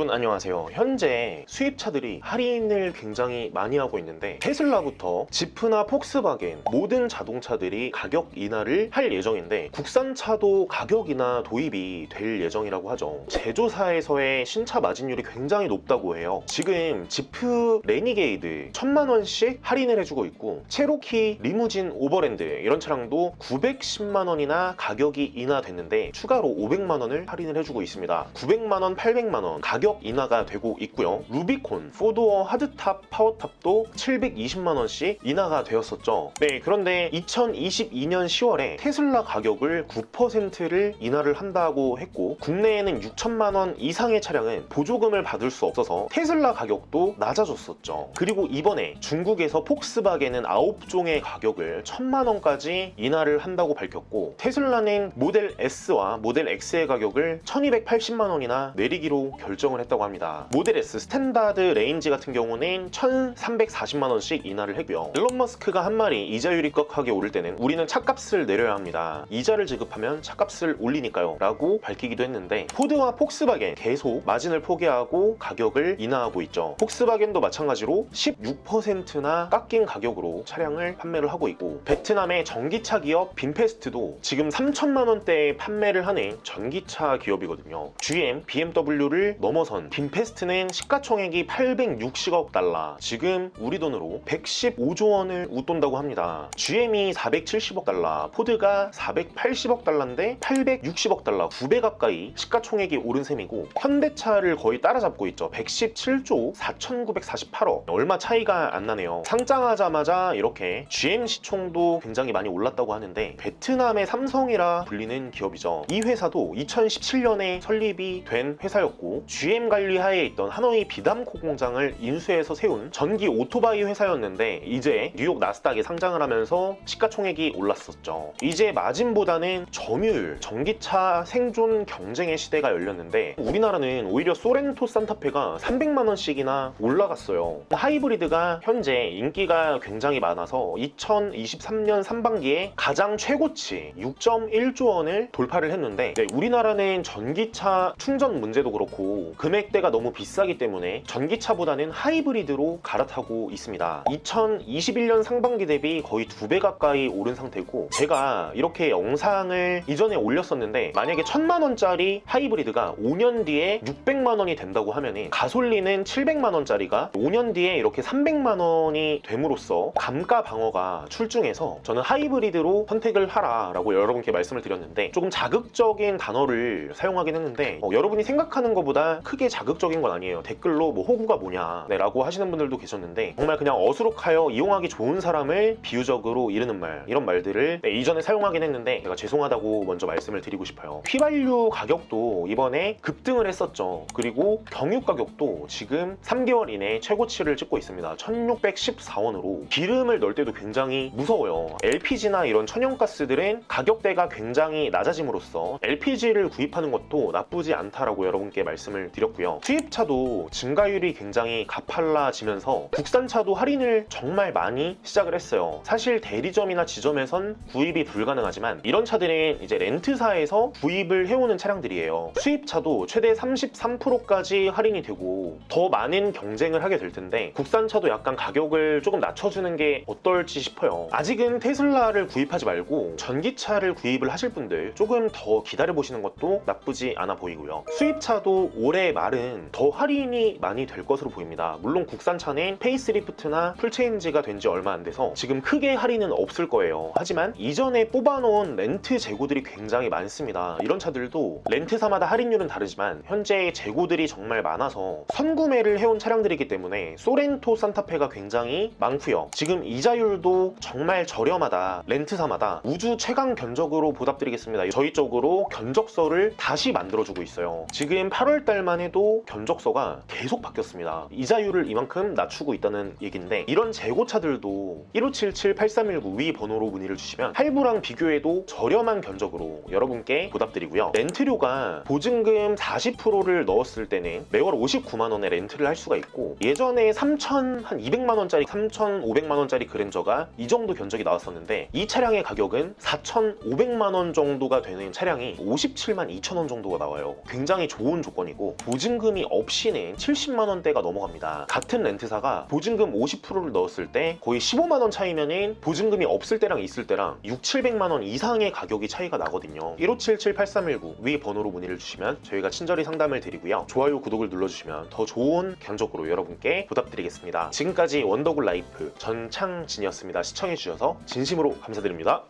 여러분 안녕하세요. 현재 수입차들이 할인을 굉장히 많이 하고 있는데 테슬라부터 지프나 폭스바겐 모든 자동차들이 가격 인하를 할 예정인데 국산차도 가격 인하 도입이 될 예정이라고 하죠. 제조사에서의 신차 마진율이 굉장히 높다고 해요. 지금 지프 레니게이드 천만 원씩 할인을 해주고 있고 체로키 리무진 오버랜드 이런 차량도 910만 원이나 가격이 인하됐는데 추가로 500만 원을 할인을 해주고 있습니다. 900만 원, 800만 원 가격 인하가 되고 있고요. 루비콘 포도어 하드탑 파워탑도 720만 원씩 인하가 되었었죠. 네, 그런데 2022년 10월에 테슬라 가격을 9%를 인하를 한다고 했고 국내에는 6천만 원 이상의 차량은 보조금을 받을 수 없어서 테슬라 가격도 낮아졌었죠. 그리고 이번에 중국에서 폭스바겐은 9종의 가격을 1천만 원까지 인하를 한다고 밝혔고 테슬라는 모델 S와 모델 X의 가격을 1280만 원이나 내리기로 결정을 했다고 합니다. 모델 S 스탠다드 레인지 같은 경우는 1340만 원씩 인하를 했고요. 일론 머스크가 한 말이 이자율이 꺽하게 오를 때는 우리는 차값을 내려야 합니다. 이자를 지급하면 차값을 올리니까요. 라고 밝히기도 했는데 포드와 폭스바겐 계속 마진을 포기하고 가격을 인하하고 있죠. 폭스바겐도 마찬가지로 16%나 깎인 가격으로 차량을 판매를 하고 있고 베트남의 전기차 기업 빈페스트도 지금 3천만 원대에 판매를 하는 전기차 기업이거든요. GM, BMW를 넘어 선 빈페스트는 시가총액이 860억 달러, 지금 우리 돈으로 115조 원을 웃돈다고 합니다. GM이 470억 달러, 포드가 480억 달러인데 860억 달러, 2배 가까이 시가총액이 오른 셈이고 현대차를 거의 따라잡고 있죠. 117조 4,948억. 얼마 차이가 안 나네요. 상장하자마자 이렇게 GM 시총도 굉장히 많이 올랐다고 하는데 베트남의 삼성이라 불리는 기업이죠. 이 회사도 2017년에 설립이 된 회사였고 GM 관리 하에 있던 하노이 비담코 공장을 인수해서 세운 전기 오토바이 회사였는데 이제 뉴욕 나스닥에 상장을 하면서 시가총액이 올랐었죠. 이제 마진보다는 점유율, 전기차 생존 경쟁의 시대가 열렸는데 우리나라는 오히려 소렌토 산타페가 300만 원씩이나 올라갔어요. 하이브리드가 현재 인기가 굉장히 많아서 2023년 상반기에 가장 최고치 6.1조 원을 돌파를 했는데 네, 우리나라는 전기차 충전 문제도 그렇고 금액대가 너무 비싸기 때문에 전기차보다는 하이브리드로 갈아타고 있습니다. 2021년 상반기 대비 거의 두 배 가까이 오른 상태고 제가 이렇게 영상을 이전에 올렸었는데 만약에 1000만 원짜리 하이브리드가 5년 뒤에 600만 원이 된다고 하면 가솔린은 700만 원짜리가 5년 뒤에 이렇게 300만 원이 됨으로써 감가 방어가 출중해서 저는 하이브리드로 선택을 하라라고 여러분께 말씀을 드렸는데 조금 자극적인 단어를 사용하긴 했는데 어, 여러분이 생각하는 것보다 크게 자극적인 건 아니에요. 댓글로 뭐 호구가 뭐냐 네, 라고 하시는 분들도 계셨는데 정말 그냥 어수룩하여 이용하기 좋은 사람을 비유적으로 이르는 말 이런 말들을 네, 이전에 사용하긴 했는데 제가 죄송하다고 먼저 말씀을 드리고 싶어요. 휘발유 가격도 이번에 급등을 했었죠. 그리고 경유 가격도 지금 3개월 이내 최고치를 찍고 있습니다. 1614원으로 기름을 넣을 때도 굉장히 무서워요. LPG나 이런 천연가스들은 가격대가 굉장히 낮아짐으로써 LPG를 구입하는 것도 나쁘지 않다라고 여러분께 말씀을 드 렸고요. 수입차도 증가율이 굉장히 가팔라지면서 국산차도 할인을 정말 많이 시작을 했어요. 사실 대리점이나 지점에선 구입이 불가능하지만 이런 차들은 이제 렌트사에서 구입을 해오는 차량들이에요. 수입차도 최대 33%까지 할인이 되고 더 많은 경쟁을 하게 될 텐데 국산차도 약간 가격을 조금 낮춰주는 게 어떨지 싶어요. 아직은 테슬라를 구입하지 말고 전기차를 구입을 하실 분들 조금 더 기다려 보시는 것도 나쁘지 않아 보이고요. 수입차도 올해 말은 더 할인이 많이 될 것으로 보입니다. 물론 국산차는 페이스리프트나 풀체인지가 된 지 얼마 안 돼서 지금 크게 할인은 없을 거예요. 하지만 이전에 뽑아놓은 렌트 재고들이 굉장히 많습니다. 이런 차들도 렌트사마다 할인율은 다르지만 현재 재고들이 정말 많아서 선구매를 해온 차량들이기 때문에 소렌토 산타페가 굉장히 많고요. 지금 이자율도 정말 저렴하다. 렌트사마다 우주 최강 견적으로 보답드리겠습니다. 저희 쪽으로 견적서를 다시 만들어주고 있어요. 지금 8월 달만 해도 견적서가 계속 바뀌었습니다. 이자율을 이만큼 낮추고 있다는 얘기인데 이런 재고차들도 1577-8319 위 번호로 문의를 주시면 할부랑 비교해도 저렴한 견적으로 여러분께 보답드리고요. 렌트료가 보증금 40%를 넣었을 때는 매월 59만 원에 렌트를 할 수가 있고 예전에 3천 한 200만 원짜리 3,500만 원짜리 그랜저가 이 정도 견적이 나왔었는데 이 차량의 가격은 4,500만 원 정도가 되는 차량이 57만 2천 원 정도가 나와요. 굉장히 좋은 조건이고 보증금이 없이는 70만 원대가 넘어갑니다. 같은 렌트사가 보증금 50%를 넣었을 때 거의 15만 원 차이면은 보증금이 없을 때랑 있을 때랑 6, 700만 원 이상의 가격이 차이가 나거든요. 1577-8319 위 번호로 문의를 주시면 저희가 친절히 상담을 드리고요. 좋아요, 구독을 눌러주시면 더 좋은 견적으로 여러분께 보답드리겠습니다. 지금까지 원더굴 라이프 전창진이었습니다. 시청해주셔서 진심으로 감사드립니다.